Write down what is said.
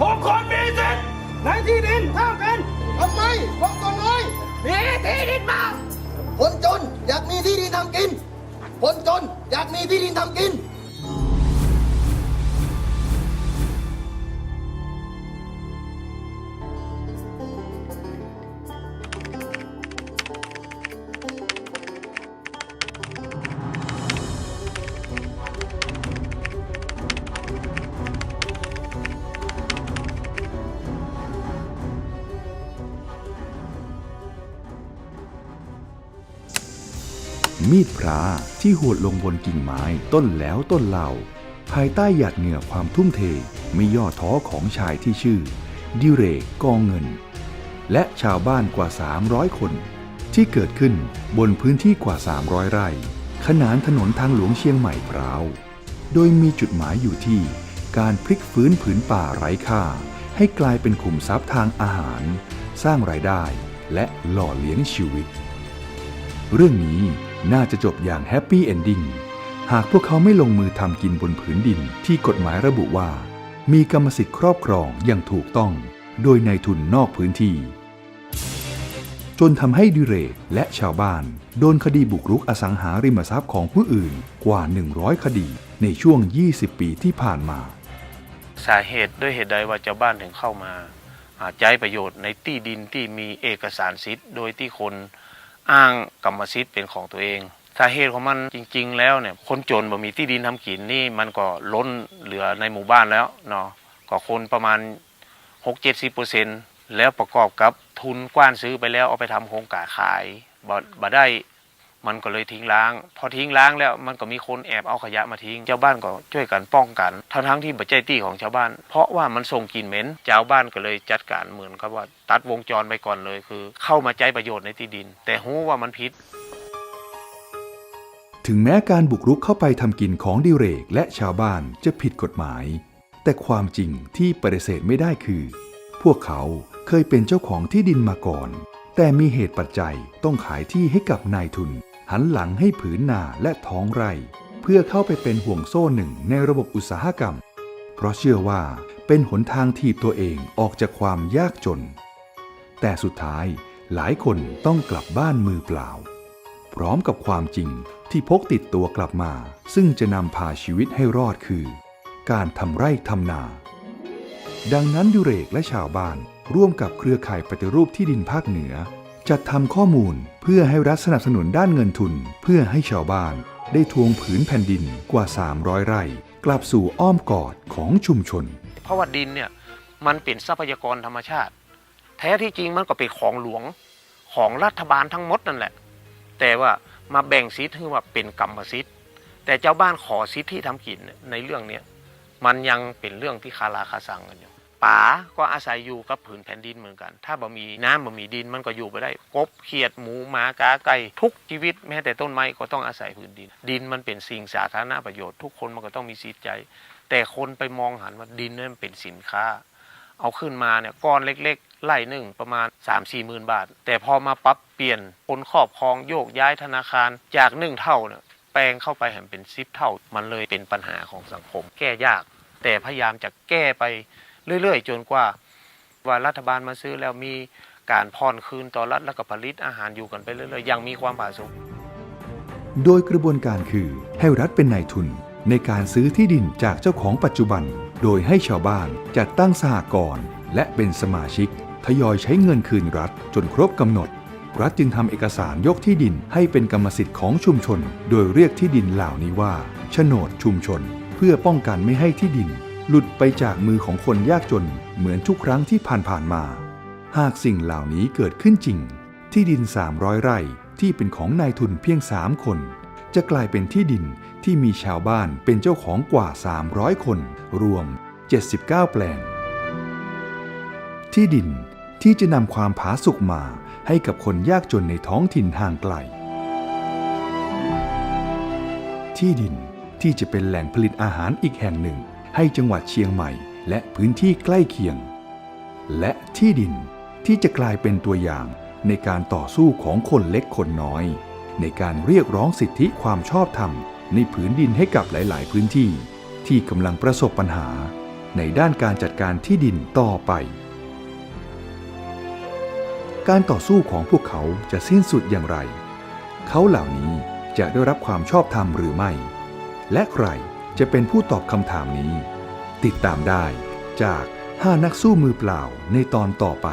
ทุกคนมีสิทธิ์ในที่ดินเท่ากันทำไมคนส่วนน้อยมีที่ดินมากคนจนอยากมีที่ดินทำกินคนจนอยากมีที่ดินทำกิน มีดพระที่หวดลงบนกิ่งไม้ต้นแล้วต้นเหล่า ภายใต้หยาดเหงื่อความทุ่มเทไม่ย่อท้อของชายที่ชื่อ ดิเรกกองเงิน และชาวบ้านกว่า 300 คน ที่เกิดขึ้นบนพื้นที่กว่า 300 ไร่ ขนานถนนทางหลวงเชียงใหม่พร้าว โดยมีจุดหมายอยู่ที่การพลิกฟื้นผืนป่าไร้ค่า ให้กลายเป็นขุมทรัพย์ทางอาหาร สร้างรายได้และหล่อเลี้ยงชีวิต เรื่องนี้ น่าจะจบอย่างแฮปปี้เอนดิ้งหากพวกเขาไม่ลงมือทำกินบนผืนดินที่กฎหมายระบุว่า มีกรรมสิทธิ์ครอบครองอย่างถูกต้อง โดยนายทุนนอกพื้นที่ จนทำให้ดิเรกและชาวบ้าน โดนคดีบุกรุกอสังหาริมทรัพย์ของผู้อื่นกว่า 100 คดีในช่วง 20 ปีที่ผ่านมา สาเหตุด้วยเหตุใดว่าเจ้าบ้านถึงเข้ามาอ่าใช้ประโยชน์ในที่ดินที่มีเอกสารสิทธิ์โดยที่คน อ้างกรรมสิทธิ์เป็นของตัวเองสาเหตุของมันจริง ๆ แล้วเนี่ยคนจนบ่มีที่ดินทำกินนี่มันก็ล้นเหลือในหมู่บ้านแล้วเนาะก็คนประมาณ 6-70%เปอร์เซ็นแล้วประกอบกับทุนกว้านซื้อไปแล้วเอาไปทำโครงการขายบ่ได้ มันก็เลยทิ้งล้าง พอทิ้งล้างแล้วมันก็มีคนแอบเอาขยะมาทิ้งเจ้าบ้านก็ช่วยกันป้องกันทั้งทั้งที่ปัจจัยตี้ของชาวบ้าน เพราะว่ามันส่งกลิ่นเหม็นเจ้าบ้านก็เลยจัดการเหมือนกับว่า ตัดวงจรไปก่อนเลยคือ เข้ามาใจประโยชน์ในที่ดิน แต่หูว่ามันผิดถึงแม้การบุกรุกเข้าไปทำกินของดิเรกและชาวบ้านจะผิดกฎหมาย แต่ความจริงที่ปฏิเสธไม่ได้คือ พวกเขาเคยเป็นเจ้าของที่ดินมาก่อน แต่มีเหตุปัจจัยต้องขายที่ให้กับนายทุน หันหลังให้ผืนนาและท้องไร่ เพื่อเข้าไปเป็นห่วงโซ่หนึ่งในระบบอุตสาหกรรม เพราะเชื่อว่าเป็นหนทางถีบตัวเองออกจากความยากจน แต่สุดท้ายหลายคนต้องกลับบ้านมือเปล่า พร้อมกับความจริงที่พกติดตัวกลับมา ซึ่งจะนำพาชีวิตให้รอดคือ การทำไร่ทำนา ดังนั้นดิเรกและชาวบ้านร่วมกับเครือข่ายปฏิรูปที่ดินภาคเหนือ จัดทำข้อมูลเพื่อให้รัฐสนับสนุนด้านเงินทุน เพื่อให้ชาวบ้านได้ทวงผืนแผ่นดินกว่า 300 ไร่ กลับสู่อ้อมกอดของชุมชน เพราะว่าดินเนี่ยมันเป็นทรัพยากรธรรมชาติ แท้ที่จริงมันก็เป็นของหลวงของรัฐบาลทั้งหมดนั่นแหละ แต่ว่ามาแบ่งสิทธิ์คือว่าเป็นกรรมสิทธิ์ แต่เจ้าบ้านขอสิทธิ์ที่ทำกินในเรื่องนี้มันยังเป็นเรื่องที่คาราคาซังกันอยู่ ป่าก็อาศัยอยู่กับผืนแผ่นดินเหมือนกัน ถ้าบ่มีน้ำบ่มีดินมันก็อยู่ไปได้ กบเขียดหมูหมากาไก่ทุกชีวิตแม้แต่ต้นไม้ก็ต้องอาศัยพื้นดิน ดินมันเป็นสิ่งสาธารณประโยชน์ทุกคนมันก็ต้องมีสิทธิ์ใจ แต่คนไปมองหันว่าดินนั้นเป็นสินค้า เอาขึ้นมาเนี่ยก้อนเล็กๆไล่หนึ่งประมาณ 3 4หมื่นบาท แต่พอมาปรับเปลี่ยนคนครอบครองโยกย้ายธนาคารจากหนึ่งเท่าเนี่ยแปลงเข้าไปให้เป็นสิบเท่า มันเลยเป็นปัญหาของสังคม แก้ยาก แต่พยายามจะแก้ไป เรื่อยๆ จนกว่าว่ารัฐบาลมาซื้อแล้วมีการผ่อนคืนต่อรัฐแล้วก็ผลิตอาหารอยู่กันไปเรื่อยๆอยังมีความผาสุกโดยกระบวนการคือให้รัฐเป็นนายทุนในการซื้อที่ดินจากเจ้าของปัจจุบัน โดยให้ชาวบ้านจัดตั้งสหกรณ์และเป็นสมาชิก ทยอยใช้เงินคืนรัฐจนครบกำหนด รัฐจึงทำเอกสารยกที่ดินให้เป็นกรรมสิทธิ์ของชุมชน โดยเรียกที่ดินเหล่านี้ว่าโฉนดชุมชน เพื่อป้องกันไม่ให้ที่ดิน หลุดไปจากมือของคนยากจนเหมือนทุกครั้งที่ผ่านๆมา หากสิ่งเหล่านี้เกิดขึ้นจริง ที่ดิน 300 ไร่ที่เป็นของนายทุนเพียง 3 คน จะกลายเป็นที่ดินที่มีชาวบ้านเป็นเจ้าของกว่า 300 คน รวม 79 แปลง ที่ดินที่จะนำความผาสุกมาให้กับคนยากจนในท้องถิ่นห่างไกล ที่ดินที่จะเป็นแหล่งผลิตอาหารอีกแห่งหนึ่ง ให้จังหวัดเชียงใหม่และพื้นที่ใกล้เคียง และที่ดินที่จะกลายเป็นตัวอย่างในการต่อสู้ของคนเล็กคนน้อย ในการเรียกร้องสิทธิความชอบธรรมในผืนดินให้กับหลาย ๆ พื้นที่ ที่กำลังประสบปัญหา ในด้านการจัดการที่ดินต่อไป การต่อสู้ของพวกเขาจะสิ้นสุดอย่างไร เขาเหล่านี้จะได้รับความชอบธรรมหรือไม่ และใคร จะเป็นผู้ตอบคำถามนี้ ติดตามได้จาก 5 นักสู้มือเปล่าในตอนต่อไป